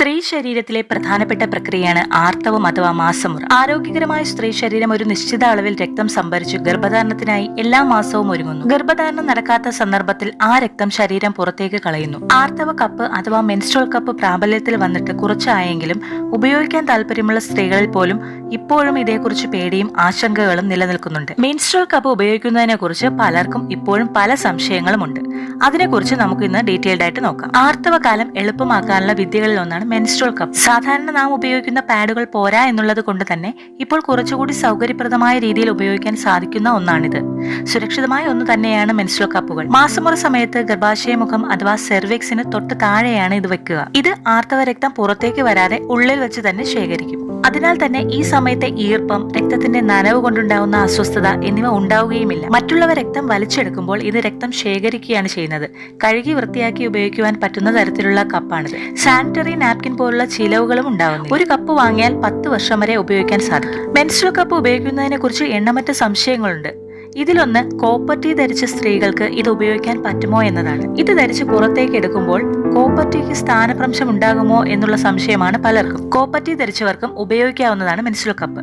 സ്ത്രീ ശരീരത്തിലെ പ്രധാനപ്പെട്ട പ്രക്രിയയാണ് ആർത്തവം അഥവാ മാസമുറ. ആരോഗ്യകരമായ സ്ത്രീ ശരീരം ഒരു നിശ്ചിത അളവിൽ രക്തം സംഭരിച്ച് ഗർഭധാരണത്തിനായി എല്ലാ മാസവും ഒരുങ്ങുന്നു. ഗർഭധാരണം നടക്കാത്ത സന്ദർഭത്തിൽ ആ രക്തം ശരീരം പുറത്തേക്ക് കളയുന്നു. ആർത്തവ കപ്പ് അഥവാ മെൻസ്ട്രോൾ കപ്പ് പ്രാബല്യത്തിൽ വന്നിട്ട് കുറച്ചായെങ്കിലും ഉപയോഗിക്കാൻ താല്പര്യമുള്ള സ്ത്രീകളിൽ പോലും ഇപ്പോഴും ഇതേക്കുറിച്ച് പേടിയും ആശങ്കകളും നിലനിൽക്കുന്നുണ്ട്. മെൻസ്ട്രോൾ കപ്പ് ഉപയോഗിക്കുന്നതിനെ കുറിച്ച് പലർക്കും ഇപ്പോഴും പല സംശയങ്ങളുമുണ്ട്. അതിനെക്കുറിച്ച് നമുക്ക് ഇന്ന് ഡീറ്റെയിൽഡ് ആയിട്ട് നോക്കാം. ആർത്തവകാലം എളുപ്പമാക്കാനുള്ള വിദ്യകളിൽ ഒന്നാണ് മെൻസ്ട്രോൾ കപ്പ് സാധാരണ നാം ഉപയോഗിക്കുന്ന പാഡുകൾ പോരാ എന്നുള്ളത് കൊണ്ട് തന്നെ ഇപ്പോൾ കുറച്ചുകൂടി സൗകര്യപ്രദമായ രീതിയിൽ ഉപയോഗിക്കാൻ സാധിക്കുന്ന ഒന്നാണിത്. സുരക്ഷിതമായ ഒന്ന് തന്നെയാണ് മെൻസ്ട്രോൾ കപ്പുകൾ മാസമുറ സമയത്ത് ഗർഭാശയമുഖം അഥവാ സെർവിക്സിന് തൊട്ട് താഴെയാണ് ഇത് വെക്കുക. ഇത് ആർത്തവ രക്തം പുറത്തേക്ക് വരാതെ ഉള്ളിൽ വെച്ച് തന്നെ ശേഖരിക്കും. അതിനാൽ തന്നെ ഈ സമയത്തെ ഈർപ്പം രക്തത്തിന്റെ നനവ് കൊണ്ടുണ്ടാകുന്ന അസ്വസ്ഥത എന്നിവ ഉണ്ടാവുകയുമില്ല. മറ്റുള്ളവ രക്തം വലിച്ചെടുക്കുമ്പോൾ ഇത് രക്തം ശേഖരിക്കുകയാണ് ചെയ്യുന്നത്. കഴുകി വൃത്തിയാക്കി ഉപയോഗിക്കുവാൻ പറ്റുന്ന തരത്തിലുള്ള കപ്പാണിത് സാനിറ്ററി നാപ്കിൻ പോലുള്ള ചിലവുകളും ഉണ്ടാകുന്നു ഒരു കപ്പ് വാങ്ങിയാൽ പത്ത് വർഷം വരെ ഉപയോഗിക്കാൻ സാധിക്കും. മെൻസ്ട്രൽ കപ്പ് ഉപയോഗിക്കുന്നതിനെ കുറിച്ച് എണ്ണമറ്റ സംശയങ്ങളുണ്ട്. ഇതിലൊന്ന് കോപ്പർട്ടി ധരിച്ച സ്ത്രീകൾക്ക് ഇത് ഉപയോഗിക്കാൻ പറ്റുമോ എന്നതാണ്. ഇത് ധരിച്ച് പുറത്തേക്ക് എടുക്കുമ്പോൾ കോപ്പർട്ടിക്ക് സ്ഥാനഭ്രംശം ഉണ്ടാകുമോ എന്നുള്ള സംശയമാണ് പലർക്കും. കോപ്പർട്ടി ധരിച്ചവർക്കും ഉപയോഗിക്കാവുന്നതാണ് മെൻസുൽ കപ്പ്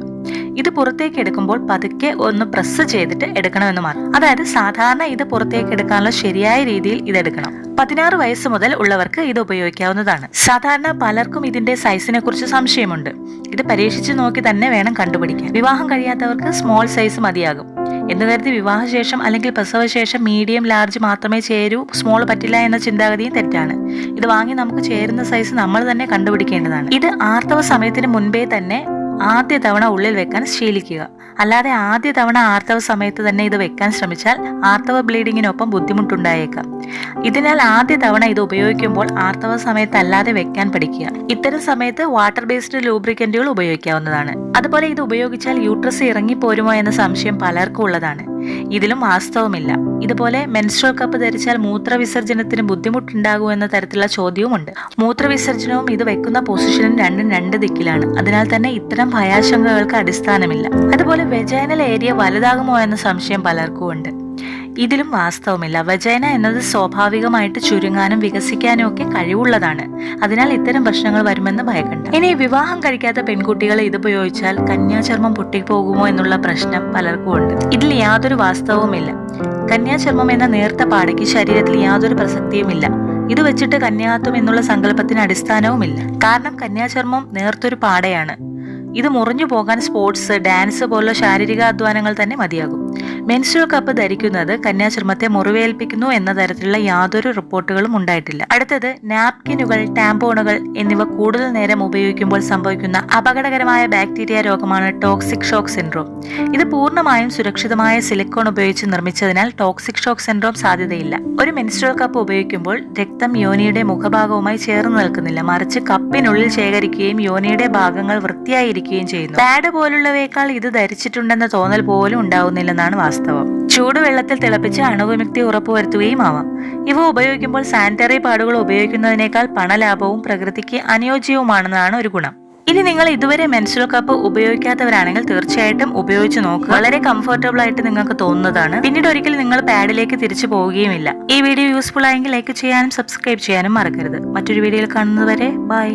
ഇത് പുറത്തേക്ക് എടുക്കുമ്പോൾ പതുക്കെ ഒന്ന് പ്രസ് ചെയ്തിട്ട് എടുക്കണമെന്ന് മാത്രം. അതായത് സാധാരണ ഇത് പുറത്തേക്ക് എടുക്കാനുള്ള ശരിയായ രീതിയിൽ ഇത് എടുക്കണം. പതിനാറ് വയസ്സ് മുതൽ ഉള്ളവർക്ക് ഇത് ഉപയോഗിക്കാവുന്നതാണ്. സാധാരണ പലർക്കും ഇതിന്റെ സൈസിനെ കുറിച്ച് സംശയമുണ്ട്. ഇത് പരീക്ഷിച്ചു നോക്കി തന്നെ വേണം കണ്ടുപിടിക്കാൻ. വിവാഹം കഴിയാത്തവർക്ക് സ്മോൾ സൈസ് മതിയാകും. എന്ന് നേരത്തെ വിവാഹശേഷം അല്ലെങ്കിൽ പ്രസവശേഷം മീഡിയം ലാർജ് മാത്രമേ ചേരൂ സ്മോൾ പറ്റില്ല എന്ന ചിന്താഗതിയും തെറ്റാണ്. ഇത് വാങ്ങി നമുക്ക് ചേരുന്ന സൈസ് നമ്മൾ തന്നെ കണ്ടുപിടിക്കേണ്ടതാണ്. ഇത് ആർത്തവ സമയത്തിന് മുൻപേ തന്നെ ആദ്യ തവണ ഉള്ളിൽ വെക്കാൻ ശീലിക്കുക. അല്ലാതെ ആദ്യ തവണ ആർത്തവ സമയത്ത് തന്നെ ഇത് വെക്കാൻ ശ്രമിച്ചാൽ ആർത്തവ ബ്ലീഡിങ്ങിനൊപ്പം ബുദ്ധിമുട്ടുണ്ടായേക്കാം. ഇതിനാൽ ആദ്യ തവണ ഇത് ഉപയോഗിക്കുമ്പോൾ ആർത്തവ സമയത്ത് അല്ലാതെ വെക്കാൻ പഠിക്കുക. ഇത്തരം സമയത്ത് വാട്ടർ ബേസ്ഡ് ലൂബ്രിക്കന്റുകൾ ഉപയോഗിക്കാവുന്നതാണ്. അതുപോലെ ഇത് ഉപയോഗിച്ചാൽ യൂട്രസ് ഇറങ്ങിപ്പോരുമോ എന്ന സംശയം പലർക്കും ഉള്ളതാണ്. ഇതിലും വാസ്തവമില്ല. ഇതുപോലെ മെൻസ്ട്രോൾ കപ്പ് ധരിച്ചാൽ മൂത്രവിസർജനത്തിന് ബുദ്ധിമുട്ടുണ്ടാകുമോ എന്ന തരത്തിലുള്ള ചോദ്യവുമുണ്ട്. മൂത്രവിസർജനവും ഇത് വെക്കുന്ന പൊസിഷനും രണ്ടും രണ്ട് ദിക്കിലാണ്. അതിനാൽ തന്നെ ഇത്തരം ഭയാശങ്കകൾക്ക് അടിസ്ഥാനമില്ല. അതുപോലെ വെജൈനൽ ഏരിയ വലുതാകുമോ എന്ന സംശയം പലർക്കും ഉണ്ട് ഇതിലും വാസ്തവമില്ല. വജൈന എന്നത് സ്വാഭാവികമായിട്ട് ചുരുങ്ങാനും വികസിക്കാനും ഒക്കെ കഴിവുള്ളതാണ്. അതിനാൽ ഇത്തരം പ്രശ്നങ്ങൾ വരുമെന്ന് ഭയക്കണ്ട. ഇനി വിവാഹം കഴിക്കാത്ത പെൺകുട്ടികൾ ഇത് ഉപയോഗിച്ചാൽ കന്യാചർമ്മം പൊട്ടിപ്പോകുമോ എന്നുള്ള പ്രശ്നം പലർക്കും ഉണ്ട്. ഇതിൽ യാതൊരു വാസ്തവവുമില്ല. കന്യാചർമ്മം എന്ന നേർത്ത പാടയ്ക്ക് ശരീരത്തിൽ യാതൊരു പ്രസക്തിയുമില്ല. ഇത് വെച്ചിട്ട് കന്യാത്വം എന്നുള്ള സങ്കല്പത്തിന് അടിസ്ഥാനവുമില്ല. കാരണം കന്യാചർമ്മം നേർത്തൊരു പാടയാണ്. ഇത് മുറിഞ്ഞു പോകാൻ സ്പോർട്സ് ഡാൻസ് പോലുള്ള ശാരീരിക അധ്വാനങ്ങൾ തന്നെ മതിയാകും. മെൻസ്ട്രൽ കപ്പ് ധരിക്കുന്നത് കന്യാചർമ്മത്തെ മുറിവേൽപ്പിക്കുന്നു എന്ന തരത്തിലുള്ള യാതൊരു റിപ്പോർട്ടുകളും ഉണ്ടായിട്ടില്ല. അടുത്തത് നാപ്കിനുകൾ ടാമ്പോണുകൾ എന്നിവ കൂടുതൽ നേരം ഉപയോഗിക്കുമ്പോൾ സംഭവിക്കുന്ന അപകടകരമായ ബാക്ടീരിയ രോഗമാണ് ടോക്സിക് ഷോക്ക് സിൻഡ്രോം. ഇത് പൂർണമായും സുരക്ഷിതമായ സിലിക്കോൺ ഉപയോഗിച്ച് നിർമ്മിച്ചതിനാൽ ടോക്സിക് ഷോക്ക് സിൻഡ്രോം സാധ്യതയില്ല. ഒരു മെൻസ്ട്രൽ കപ്പ് ഉപയോഗിക്കുമ്പോൾ രക്തം യോനിയുടെ മുഖഭാഗവുമായി ചേർന്ന് നിൽക്കുന്നില്ല. മറിച്ച് കപ്പിനുള്ളിൽ ശേഖരിക്കുകയും യോനിയുടെ ഭാഗങ്ങൾ വൃത്തിയായിരിക്കുകയും ചെയ്യുന്നു. പാഡ് പോലുള്ളവയേക്കാൾ ഇത് ധരിച്ചിട്ടുണ്ടെന്ന തോന്നൽ പോലും ഉണ്ടാവുന്നില്ലെന്നാണ് വാസ്തവം. ചൂടുവെള്ളത്തിൽ തിളപ്പിച്ച് അണുവിമുക്തി ഉറപ്പുവരുത്തുകയും ആവാം. ഇവ ഉപയോഗിക്കുമ്പോൾ സാനിറ്ററി പാഡുകൾ ഉപയോഗിക്കുന്നതിനേക്കാൾ പണലാഭവും പ്രകൃതിക്ക് അനുയോജ്യവുമാണെന്നാണ് ഒരു ഗുണം. ഇനി നിങ്ങൾ ഇതുവരെ മെൻസ്ട്രൽ കപ്പ് ഉപയോഗിക്കാത്തവരാണെങ്കിൽ തീർച്ചയായിട്ടും ഉപയോഗിച്ച് നോക്കുക. വളരെ കംഫർട്ടബിൾ ആയിട്ട് നിങ്ങൾക്ക് തോന്നുന്നതാണ്. പിന്നീട് ഒരിക്കലും നിങ്ങൾ പാഡിലേക്ക് തിരിച്ചു പോവുകയുമില്ല. ഈ വീഡിയോ യൂസ്ഫുൾ ആയെങ്കിൽ ലൈക്ക് ചെയ്യാനും സബ്സ്ക്രൈബ് ചെയ്യാനും മറക്കരുത്. മറ്റൊരു വീഡിയോയിൽ കാണുന്നതുവരെ ബൈ